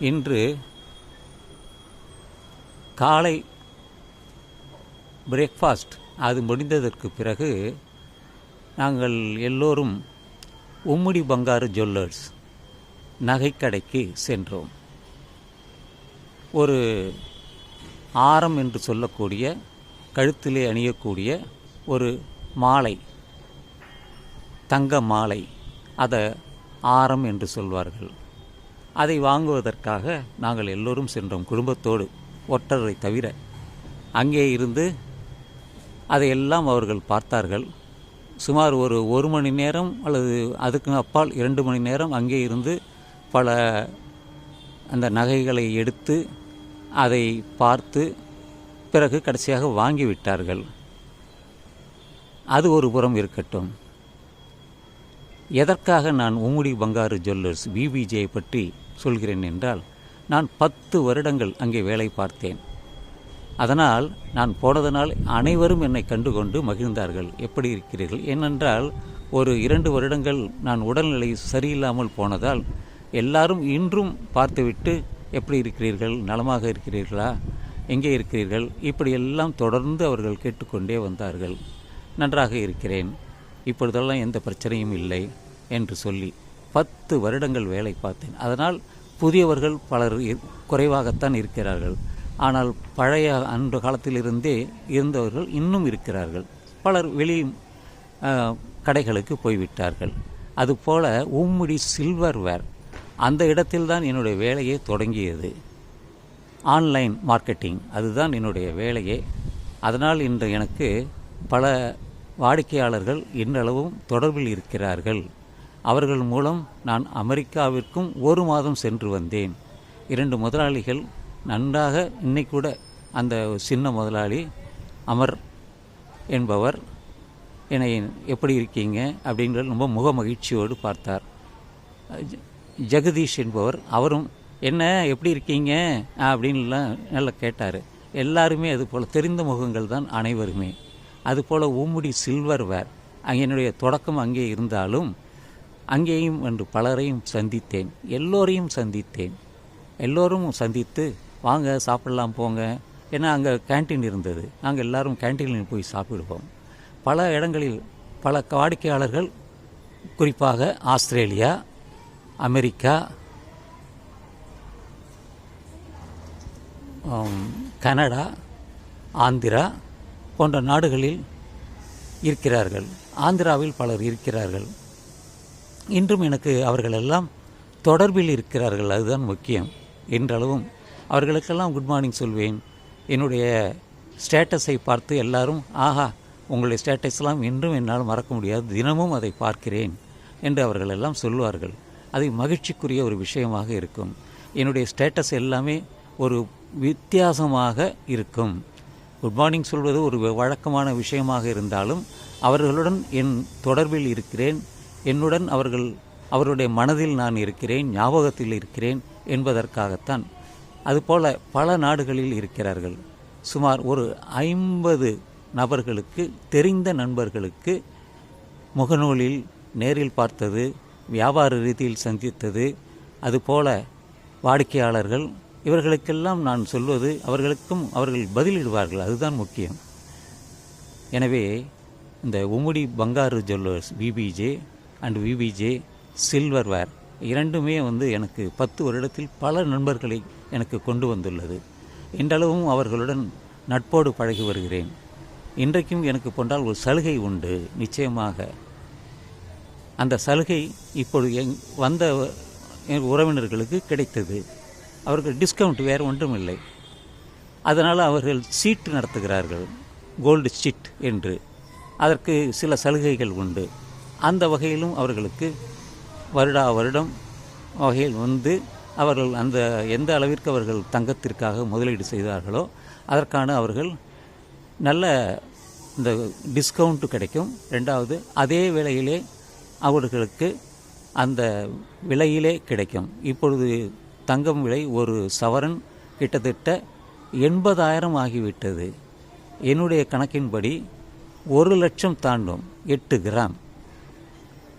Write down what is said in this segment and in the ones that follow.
இன்று காலை பிரேக்ஃபாஸ்ட் அது முடிந்ததற்கு பிறகு நாங்கள் எல்லோரும் உம்முடி பங்காரு ஜுவல்லர்ஸ் நகைக்கடைக்கு சென்றோம். ஒரு ஆரம் என்று சொல்லக்கூடிய கழுத்திலே அணியக்கூடிய ஒரு மாலை தங்க மாலை அதை ஆரம் என்று சொல்வார்கள். அதை வாங்குவதற்காக நாங்கள் எல்லோரும் சென்றோம் குடும்பத்தோடு ஒற்றரை தவிர. அங்கே இருந்து அதையெல்லாம் அவர்கள் பார்த்தார்கள். சுமார் ஒரு ஒரு மணி நேரம் அல்லது அதுக்கு அப்பால் இரண்டு மணி நேரம் அங்கே இருந்து பல அந்த நகைகளை எடுத்து அதை பார்த்து பிறகு கடைசியாக வாங்கிவிட்டார்கள் அது ஒரு புறம் இருக்கட்டும். எதற்காக நான் உம்முடி பங்காரு ஜுவல்லர்ஸ் பிபிஜே பற்றி சொல்கிறேன் என்றால் நான் பத்து வருடங்கள் அங்கே வேலை பார்த்தேன். அதனால் நான் போனதனால் அனைவரும் என்னை கண்டுகொண்டு மகிழ்ந்தார்கள். எப்படி இருக்கிறீர்கள்? ஏனென்றால் ஒரு இரண்டு வருடங்கள் நான் உடல்நிலை சரியில்லாமல் போனதால் எல்லாரும் இன்றும் பார்த்துவிட்டு எப்படி இருக்கிறீர்கள்? நலமாக இருக்கிறீர்களா? எங்கே இருக்கிறீர்கள்? இப்படியெல்லாம் தொடர்ந்து அவர்கள் கேட்டுக்கொண்டே வந்தார்கள். நன்றாக இருக்கிறேன். இப்பொழுதெல்லாம் எந்த பிரச்சனையும் இல்லை என்று சொல்லி பத்து வருடங்கள் வேலை பார்த்தேன். அதனால் புதியவர்கள் பலர் குறைவாகத்தான் இருக்கிறார்கள். ஆனால் பழைய அன்று காலத்திலிருந்தே இருந்தவர்கள் இன்னும் இருக்கிறார்கள். பலர் வெளி கடைகளுக்கு போய்விட்டார்கள். அதுபோல உம்முடி சில்வர்வேர் அந்த இடத்தில்தான் என்னுடைய வேலையை தொடங்கியது. ஆன்லைன் மார்க்கெட்டிங் அதுதான் என்னுடைய வேலையே. அதனால் இன்று எனக்கு பல வாடிக்கையாளர்கள் இன்றளவும் தொடர்பில் இருக்கிறார்கள். அவர்கள் மூலம் நான் அமெரிக்காவிற்கும் ஒரு மாதம் சென்று வந்தேன். இரண்டு முதலாளிகள் நன்றாக இன்னைக்கூட அந்த சின்ன முதலாளி அமர் என்பவர் என்னை எப்படி இருக்கீங்க? அப்படிங்கிறது ரொம்ப முக மகிழ்ச்சியோடு பார்த்தார். ஜெகதீஷ் என்பவர் அவரும் என்ன எப்படி இருக்கீங்க? அப்படின்லாம் நல்லா கேட்டார். எல்லாருமே அது போல் தெரிந்த முகங்கள் தான் அனைவருமே. அதுபோல் ஊமுடி சில்வர் வேர் அங்கே என்னுடைய தொடக்கம் அங்கே இருந்தாலும் அங்கேயும் என்று பலரையும் சந்தித்தேன். எல்லோரையும் சந்தித்தேன். எல்லோரும் சந்தித்து வாங்க சாப்பிடலாம் போங்க. ஏன்னா அங்கே கேண்டீன் இருந்தது. நாங்கள் எல்லாரும் கேண்டீனில் போய் சாப்பிடுவோம். பல இடங்களில் பல வாடிக்கையாளர்கள் குறிப்பாக ஆஸ்திரேலியா அமெரிக்கா கனடா ஆந்திரா போன்ற நாடுகளில் இருக்கிறார்கள். ஆந்திராவில் பலர் இருக்கிறார்கள். இன்றும் எனக்கு அவர்களெல்லாம் தொடர்பில் இருக்கிறார்கள் அதுதான் முக்கியம். என்றளவும் அவர்களுக்கெல்லாம் குட் மார்னிங் சொல்வேன். என்னுடைய ஸ்டேட்டஸை பார்த்து எல்லாரும் ஆஹா உங்களுடைய ஸ்டேட்டஸ்லாம் இன்றும் என்னால் மறக்க முடியாது தினமும் அதை பார்க்கிறேன் என்று அவர்கள் எல்லாம் சொல்லுவார்கள் அது மகிழ்ச்சிக்குரிய ஒரு விஷயமாக இருக்கும். என்னுடைய ஸ்டேட்டஸ் எல்லாமே ஒரு வித்தியாசமாக இருக்கும். குட் மார்னிங் சொல்வது ஒரு வழக்கமான விஷயமாக இருந்தாலும் அவர்களுடன் என் தொடர்பில் இருக்கிறேன் என்னுடன் அவர்கள் அவருடைய மனதில் நான் இருக்கிறேன் ஞாபகத்தில் இருக்கிறேன் என்பதற்காகத்தான். அதுபோல பல நாடுகளில் இருக்கிறார்கள். சுமார் ஒரு ஐம்பது நபர்களுக்கு தெரிந்த நண்பர்களுக்கு முகநூலில் நேரில் பார்த்தது வியாபார ரீதியில் சந்தித்தது. அதுபோல வாடிக்கையாளர்கள் இவர்களுக்கெல்லாம் நான் சொல்வது அவர்களுக்கும் அவர்கள் பதிலிடுவார்கள் அதுதான் முக்கியம். எனவே இந்த Ummidi Bangaru jewellers BBJ and VBJ silverware இரண்டுமே வந்து எனக்கு பத்து வருடத்தில் பல நண்பர்களை எனக்கு கொண்டு வந்துள்ளது. இன்றளவும் அவர்களுடன் நட்போடு பழகி வருகிறேன். இன்றைக்கும் எனக்கு போன்றால் ஒரு சலுகை உண்டு. நிச்சயமாக அந்த சலுகை இப்பொழுது எங் வந்த என் உறவினர்களுக்கு கிடைத்தது. அவர்கள் டிஸ்கவுண்ட் வேறு ஒன்றும் இல்லை அதனால் அவர்கள் சீட்டு நடத்துகிறார்கள். கோல்டு சீட் என்று. அதற்கு சில சலுகைகள் உண்டு. அந்த வகையிலும் அவர்களுக்கு வருடா வருடம் வகையில் வந்து அவர்கள் அந்த எந்த அளவிற்கு அவர்கள் தங்கத்திற்காக முதலீடு செய்தார்களோ அதற்கான அவர்கள் நல்ல இந்த டிஸ்கவுண்ட்டு கிடைக்கும். ரெண்டாவது அதே விலையிலே அவர்களுக்கு அந்த விலையிலே கிடைக்கும். இப்பொழுது தங்கம் விலை ஒரு சவரன் கிட்டத்தட்ட எண்பதாயிரம் ஆகிவிட்டது. என்னுடைய கணக்கின்படி ஒரு லட்சம் தாண்டும் எட்டு கிராம்.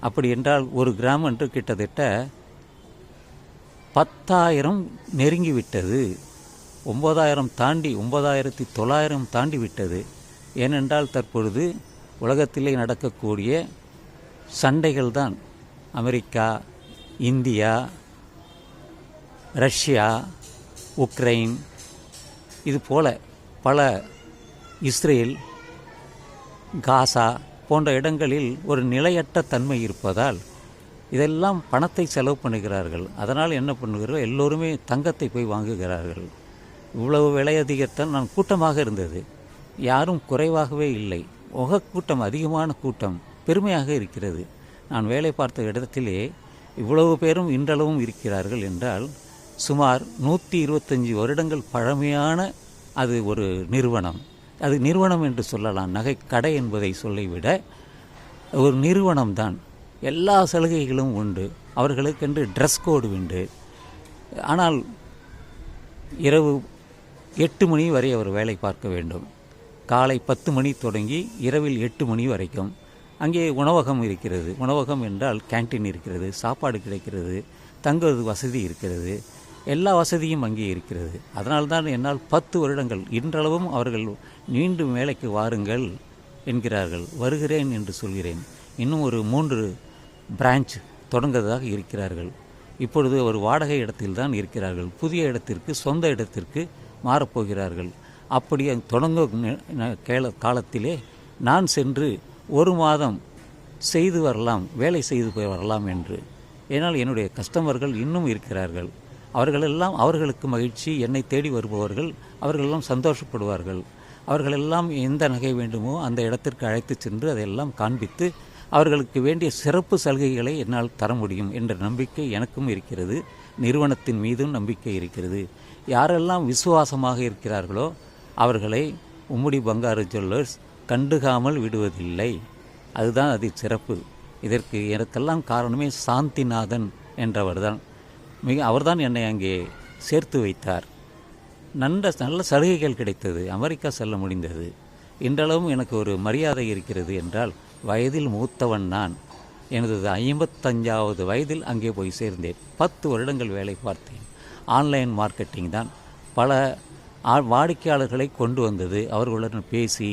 அப்படி என்றால் ஒரு கிராம் என்று கிட்டத்தட்ட பத்தாயிரம் நெருங்கிவிட்டது. ஒம்பதாயிரம் தாண்டி ஒம்பதாயிரத்தி தொள்ளாயிரம் தாண்டி விட்டது ஏனென்றால் தற்பொழுது உலகத்திலே நடக்கக்கூடிய சண்டைகள் தான் அமெரிக்கா இந்தியா ரஷ்யா உக்ரைன் இது போல பல இஸ்ரேல் காசா போன்ற இடங்களில் ஒரு நிலையற்ற தன்மை இருப்பதால் இதெல்லாம் பணத்தை செலவு பண்ணுகிறார்கள். அதனால் என்ன பண்ணுகிறார்கள் எல்லோருமே தங்கத்தை போய் வாங்குகிறார்கள். இவ்வளவு விலை அதிகத்தான் நான் கூட்டமாக இருந்தது. யாரும் குறைவாகவே இல்லை. உக கூட்டம் அதிகமான கூட்டம் பெருமையாக இருக்கிறது. நான் வேலை பார்த்த இடத்திலே இவ்வளவு பேரும் இன்றளவும் இருக்கிறார்கள் என்றால் சுமார் நூற்றி இருபத்தஞ்சி வருடங்கள் பழமையான அது ஒரு நிறுவனம். அது நிறுவனம் என்று சொல்லலாம். நகை கடை என்பதை சொல்லிவிட ஒரு நிறுவனம்தான் எல்லா சலுகைகளும் உண்டு. அவர்களுக்கென்று ட்ரெஸ் கோடு உண்டு. ஆனால் இரவு எட்டு மணி வரை அவர் வேலை பார்க்க வேண்டும். காலை பத்து மணி தொடங்கி இரவில் எட்டு மணி வரைக்கும். அங்கே உணவகம் இருக்கிறது. உணவகம் என்றால் கேண்டீன் இருக்கிறது. சாப்பாடு கிடைக்கிறது. தங்குவது வசதி இருக்கிறது. எல்லா வசதியும் அங்கே இருக்கிறது. அதனால்தான் என்னால் பத்து வருடங்கள் இன்றளவும் அவர்கள் மீண்டும் வேலைக்கு வாருங்கள் என்கிறார்கள். வருகிறேன் என்று சொல்கிறேன். இன்னும் ஒரு மூன்று பிரான்ச் தொடங்குவதாக இருக்கிறார்கள். இப்பொழுது ஒரு வாடகை இடத்தில் தான் இருக்கிறார்கள். புதிய இடத்திற்கு சொந்த இடத்திற்கு மாறப்போகிறார்கள். அப்படி தொடங்கும் கேள காலத்திலே நான் சென்று ஒரு மாதம் செய்து வரலாம் வேலை செய்து போய் வரலாம் என்று. ஏனால் என்னுடைய கஸ்டமர்கள் இன்னும் இருக்கிறார்கள். அவர்களெல்லாம் அவர்களுக்கு மகிழ்ச்சி என்னை தேடி வருபவர்கள் அவர்களெல்லாம் சந்தோஷப்படுவார்கள். அவர்களெல்லாம் எந்த நகை வேண்டுமோ அந்த இடத்திற்கு அழைத்து சென்று அதையெல்லாம் காண்பித்து அவர்களுக்கு வேண்டிய சிறப்பு சலுகைகளை என்னால் தர முடியும் என்ற நம்பிக்கை எனக்கும் இருக்கிறது. நிறுவனத்தின் மீதும் நம்பிக்கை இருக்கிறது. யாரெல்லாம் விசுவாசமாக இருக்கிறார்களோ அவர்களை உம்முடி பங்காரு ஜுவல்லர்ஸ் கண்டுகாமல் விடுவதில்லை. அதுதான் அது சிறப்பு. இதற்கு எனக்கெல்லாம் காரணமே சாந்திநாதன் என்றவர்தான். மிக அவர்தான் என்னை அங்கே சேர்த்து வைத்தார். நல்ல நல்ல சலுகைகள் கிடைத்தது. அமெரிக்கா செல்ல முடிந்தது. இன்றளவும் எனக்கு ஒரு மரியாதை இருக்கிறது என்றால் வயதில் மூத்தவன் நான். எனது ஐம்பத்தஞ்சாவது வயதில் அங்கே போய் சேர்ந்தேன். பத்து வருடங்கள் வேலை பார்த்தேன். ஆன்லைன் மார்க்கெட்டிங் தான். பல வாடிக்கையாளர்களை கொண்டு வந்தது. அவர்களுடன் பேசி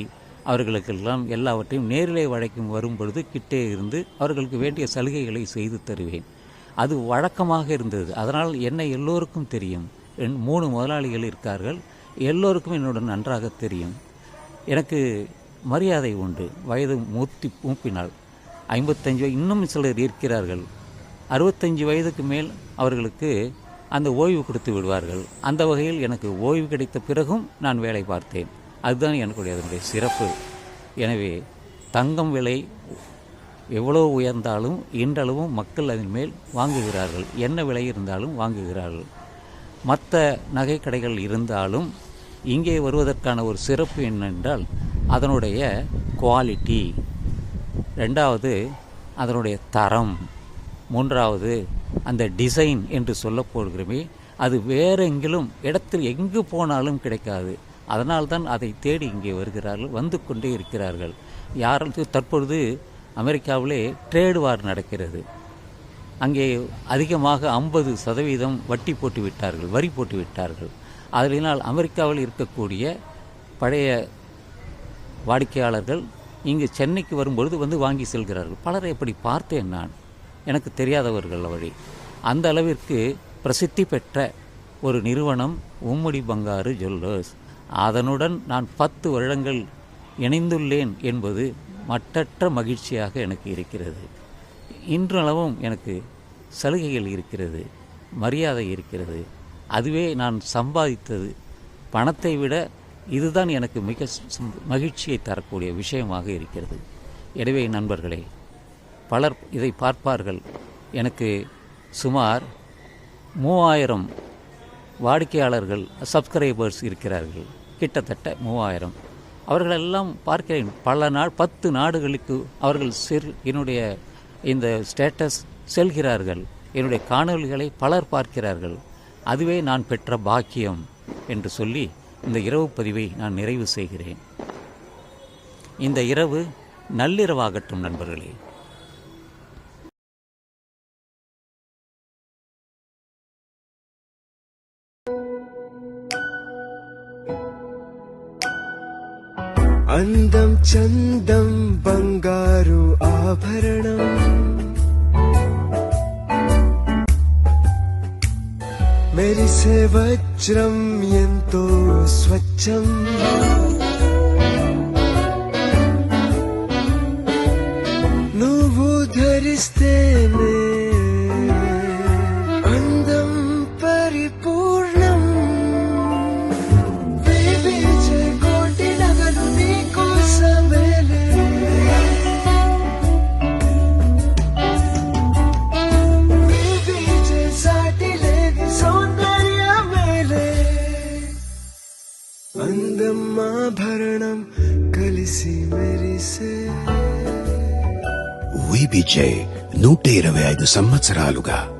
அவர்களுக்கெல்லாம் எல்லாவற்றையும் நேரிலே வழக்கம் வரும் பொழுது கிட்டே இருந்து அவர்களுக்கு வேண்டிய சலுகைகளை செய்து தருவேன். அது வழக்கமாக இருந்தது. அதனால் என்னை எல்லோருக்கும் தெரியும். என் மூணு முதலாளிகள் இருக்கார்கள். எல்லோருக்கும் என்னுடன் நன்றாக தெரியும். எனக்கு மரியாதை உண்டு. வயது மூத்தி மூப்பினால். ஐம்பத்தஞ்சு இன்னும் சிலர் இருக்கிறார்கள். அறுபத்தஞ்சு வயதுக்கு மேல் அவர்களுக்கு அந்த ஓய்வு கொடுத்து விடுவார்கள். அந்த வகையில் எனக்கு ஓய்வு கிடைத்த பிறகும் நான் வேலை பார்த்தேன். அதுதான் எனக்குடைய அதனுடைய சிறப்பு. எனவே தங்கம் விலை எவ்வளோ உயர்ந்தாலும் இன்றளவும் மக்கள் அதன் மேல் வாங்குகிறார்கள். என்ன விலை இருந்தாலும் வாங்குகிறார்கள். மற்ற நகை கடைகள் இருந்தாலும் இங்கே வருவதற்கான ஒரு சிறப்பு என்னென்றால் அதனுடைய குவாலிட்டி. ரெண்டாவது அதனுடைய தரம். மூன்றாவது அந்த டிசைன் என்று சொல்ல அது வேறு எங்கிலும் இடத்தில் எங்கு போனாலும் கிடைக்காது. அதனால்தான் அதை தேடி இங்கே வருகிறார்கள் வந்து கொண்டே இருக்கிறார்கள். யாரும் தற்பொழுது அமெரிக்காவிலே ட்ரேடு வார் நடக்கிறது. அங்கே அதிகமாக ஐம்பது சதவீதம் வட்டி போட்டு விட்டார்கள் வரி போட்டு விட்டார்கள் அதனால் அமெரிக்காவில் இருக்கக்கூடிய பழைய வாடிக்கையாளர்கள் இங்கு சென்னைக்கு வரும்பொழுது வந்து வாங்கி செல்கிறார்கள். பலரை எப்படி பார்த்தேன் நான். எனக்கு தெரியாதவர்கள் வழி அந்த அளவிற்கு பிரசித்தி பெற்ற ஒரு நிறுவனம் உம்முடி பங்காரு ஜுவல்லர்ஸ். அதனுடன் நான் பத்து வருடங்கள் இணைந்துள்ளேன் என்பது மட்டற்ற மகிழ்ச்சியாக எனக்கு இருக்கிறது. இன்றளவும் எனக்கு சலுகைகள் இருக்கிறது மரியாதை இருக்கிறது. அதுவே நான் சம்பாதித்தது. பணத்தை விட இதுதான் எனக்கு மிக மகிழ்ச்சியை தரக்கூடிய விஷயமாக இருக்கிறது. எனவே நண்பர்களே பலர் இதை பார்ப்பார்கள். எனக்கு சுமார் மூவாயிரம் வாடிக்கையாளர்கள் சப்ஸ்கிரைபர்ஸ் இருக்கிறார்கள். கிட்டத்தட்ட மூவாயிரம். அவர்களெல்லாம் பார்க்கிறேன். பல நாள் பத்து நாடுகளுக்கு அவர்கள் செல் என்னுடைய இந்த ஸ்டேட்டஸ் செல்கிறார்கள். என்னுடைய காணொளிகளை பலர் பார்க்கிறார்கள். அதுவே நான் பெற்ற பாக்கியம் என்று சொல்லி இந்த இரவு பதிவை நான் நிறைவு செய்கிறேன். இந்த இரவு நள்ளிரவாகட்டும் நண்பர்களே. అందం చందం బంగారు ఆభరణం మెరిసే వజ్రం ఎంతో స్వచ్ఛం అందం కలిసి మెరిసే. విబిజే నూట ఇరవై ఐదు సంవత్సరాలుగా